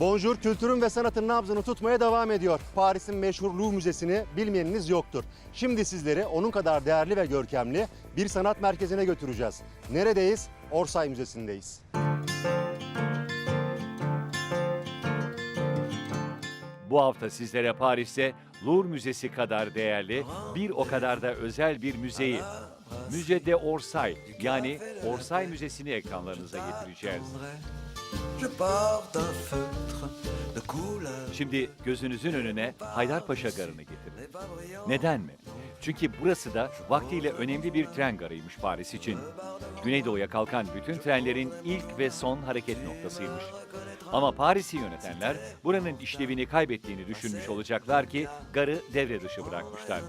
Bonjour kültürün ve sanatın nabzını tutmaya devam ediyor. Paris'in meşhur Louvre Müzesi'ni bilmeyeniniz yoktur. Şimdi sizleri onun kadar değerli ve görkemli bir sanat merkezine götüreceğiz. Neredeyiz? Orsay Müzesi'ndeyiz. Bu hafta sizlere Paris'te Louvre Müzesi kadar değerli, bir o kadar da özel bir müzeyi, Müze de Orsay yani Orsay Müzesi'ni ekranlarınıza getireceğiz. Je porte un feutre de couleur. Şimdi gözünüzün önüne Haydarpaşa Garı'nı getirin. Neden mi? Çünkü burası da vaktiyle önemli bir tren garıymış Paris için. Güneydoğu'ya kalkan bütün trenlerin ilk ve son hareket noktasıymış. Ama Paris'i yönetenler buranın işlevini kaybettiğini düşünmüş olacaklar ki garı devre dışı bırakmışlar.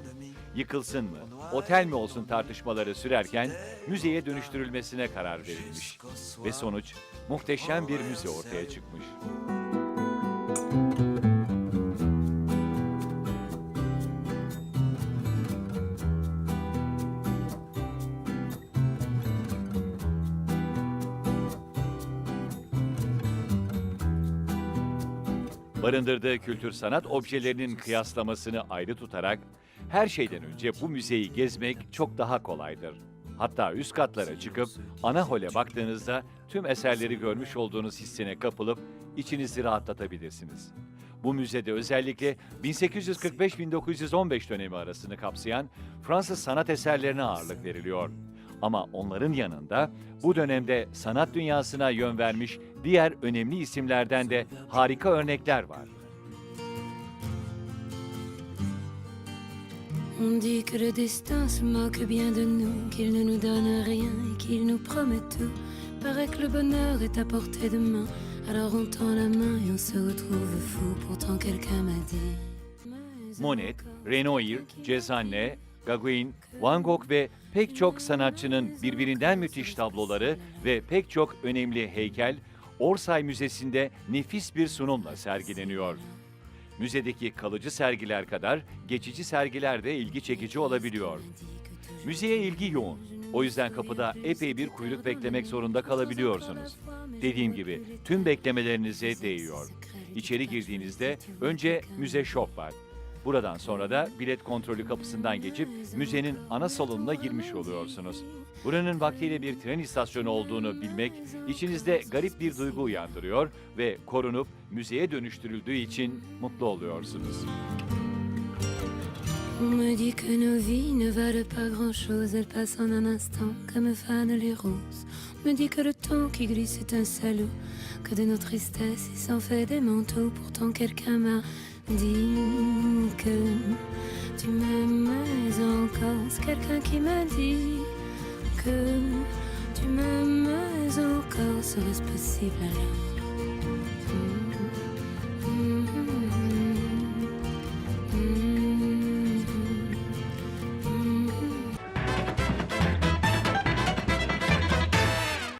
Yıkılsın mı, otel mi olsun tartışmaları sürerken müzeye dönüştürülmesine karar verilmiş. Ve sonuç muhteşem bir müze ortaya çıkmış. Barındırdığı kültür sanat objelerinin kıyaslamasını ayrı tutarak her şeyden önce bu müzeyi gezmek çok daha kolaydır. Hatta üst katlara çıkıp ana hole baktığınızda tüm eserleri görmüş olduğunuz hissine kapılıp içinizi rahatlatabilirsiniz. Bu müzede özellikle 1845-1915 dönemi arasını kapsayan Fransız sanat eserlerine ağırlık veriliyor. Ama onların yanında bu dönemde sanat dünyasına yön vermiş diğer önemli isimlerden de harika örnekler var. On dit que le destin se moque bien de nous, qu'il ne nous donne rien et qu'il nous promet tout. Paraît que le bonheur est à portée de main, alors on tend la main et on se retrouve fou. Pourtant quelqu'un m'a dit. Monet, Renoir, Cezanne, Gauguin, Van Gogh ve pek çok sanatçının birbirinden müthiş tabloları ve pek çok önemli heykel Orsay Müzesi'nde nefis bir sunumla sergileniyor. Müzedeki kalıcı sergiler kadar geçici sergiler de ilgi çekici olabiliyor. Müzeye ilgi yoğun. O yüzden kapıda epey bir kuyruk beklemek zorunda kalabiliyorsunuz. Dediğim gibi tüm beklemelerinize değiyor. İçeri girdiğinizde önce müze shop var. Buradan sonra da bilet kontrolü kapısından geçip müzenin ana salonuna girmiş oluyorsunuz. Buranın vaktiyle bir tren istasyonu olduğunu bilmek içinizde garip bir duygu uyandırıyor ve korunup müzeye dönüştürüldüğü için mutlu oluyorsunuz. On me dit que nos vies ne valent pas grand-chose, elles passent en un instant comme fanent les roses. On me dit que le temps qui glisse est un salaud, que de nos tristesses il s'en fait des manteaux. Pourtant quelqu'un m'a dit que tu m'aimais encore. C'est quelqu'un qui m'a dit que tu m'aimais encore. Serait-ce possible alors?